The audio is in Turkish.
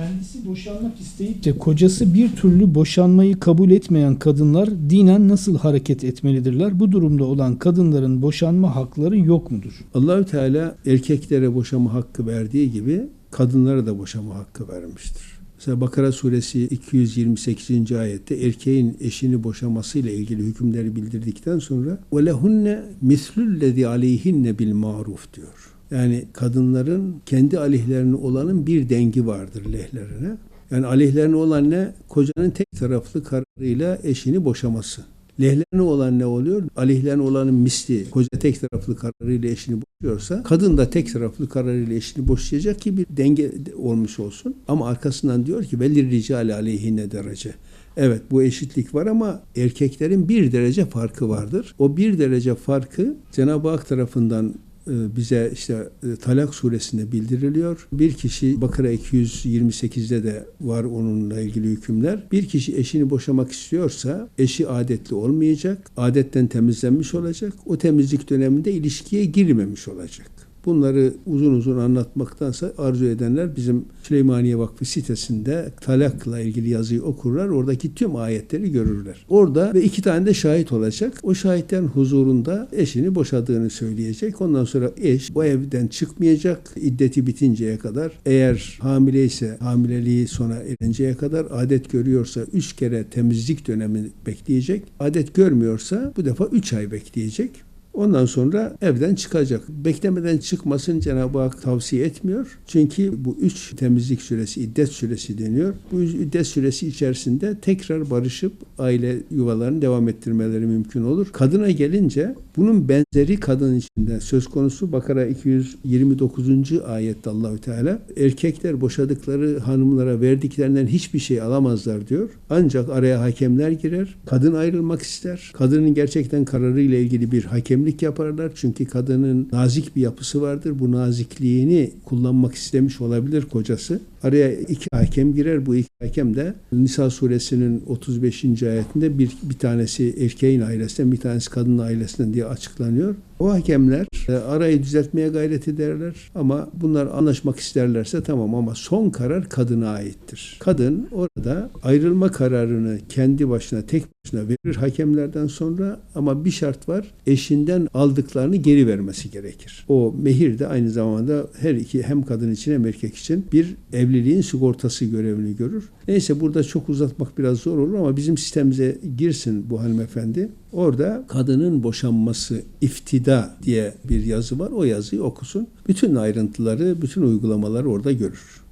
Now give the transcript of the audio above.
Kendisi boşanmak isteyip de kocası bir türlü boşanmayı kabul etmeyen kadınlar dinen nasıl hareket etmelidirler? Bu durumda olan kadınların boşanma hakları yok mudur? Allahü Teala erkeklere boşama hakkı verdiği gibi kadınlara da boşama hakkı vermiştir. Mesela Bakara suresi 228. ayette erkeğin eşini boşamasıyla ilgili hükümleri bildirdikten sonra وَلَهُنَّ مِثْلُ الَّذِي عَلَيْهِنَّ بِالْمَعْرُوفِ diyor. Yani kadınların kendi aleyhlerine olanın bir dengi vardır lehlerine. Yani aleyhlerine olan ne? Kocanın tek taraflı kararıyla eşini boşaması. Lehlerine olan ne oluyor? Aleyhlerine olanın misli. Koca tek taraflı kararıyla eşini boşuyorsa kadın da tek taraflı kararıyla eşini boşayacak ki bir denge olmuş olsun. Ama arkasından diyor ki velir ricale aleyhine derece. Evet bu eşitlik var ama erkeklerin bir derece farkı vardır. O bir derece farkı Cenab-ı Hak tarafından bize işte e, Talak suresinde bildiriliyor. Bir kişi Bakara 228'de de var onunla ilgili hükümler. Bir kişi eşini boşamak istiyorsa eşi adetli olmayacak. Adetten temizlenmiş olacak. O temizlik döneminde ilişkiye girmemiş olacak. Bunları uzun uzun anlatmaktansa arzu edenler bizim Süleymaniye Vakfı sitesinde talakla ilgili yazıyı okurlar. Oradaki tüm ayetleri görürler. Orada ve iki tane de şahit olacak. O şahitlerin huzurunda eşini boşadığını söyleyecek. Ondan sonra eş bu evden çıkmayacak. iddeti bitinceye kadar. Eğer hamile ise hamileliği sona erinceye kadar adet görüyorsa üç kere temizlik dönemi bekleyecek. Adet görmüyorsa bu defa üç ay bekleyecek. Ondan sonra evden çıkacak. Beklemeden çıkmasın Cenab-ı Hak tavsiye etmiyor. Çünkü bu üç temizlik süresi, iddet süresi deniyor. Bu iddet süresi içerisinde tekrar barışıp aile yuvalarını devam ettirmeleri mümkün olur. Kadına gelince bunun benzeri kadın içinde söz konusu Bakara 229. ayette Allahü Teala erkekler boşadıkları hanımlara verdiklerinden hiçbir şey alamazlar diyor. Ancak araya hakemler girer. Kadın ayrılmak ister. Kadının gerçekten kararıyla ilgili bir hakem hakemlik yaparlar. Çünkü kadının nazik bir yapısı vardır. Bu nazikliğini kullanmak istemiş olabilir kocası. Araya iki hakem girer. Bu iki hakem de Nisa suresinin 35. ayetinde bir, bir tanesi erkeğin ailesinden bir tanesi kadının ailesinden diye açıklanıyor. O hakemler e, arayı düzeltmeye gayret ederler ama bunlar anlaşmak isterlerse tamam ama son karar kadına aittir. Kadın orada ayrılma kararını kendi başına tek başına verir hakemlerden sonra ama bir şart var eşinden aldıklarını geri vermesi gerekir. O mehir de aynı zamanda her iki hem kadın için hem erkek için bir evliliğin sigortası görevini görür. Neyse burada çok uzatmak biraz zor olur ama bizim sistemimize girsin bu hanımefendi. Orada kadının boşanması iftida diye bir yazı var. O yazıyı okusun. Bütün ayrıntıları, bütün uygulamaları orada görür.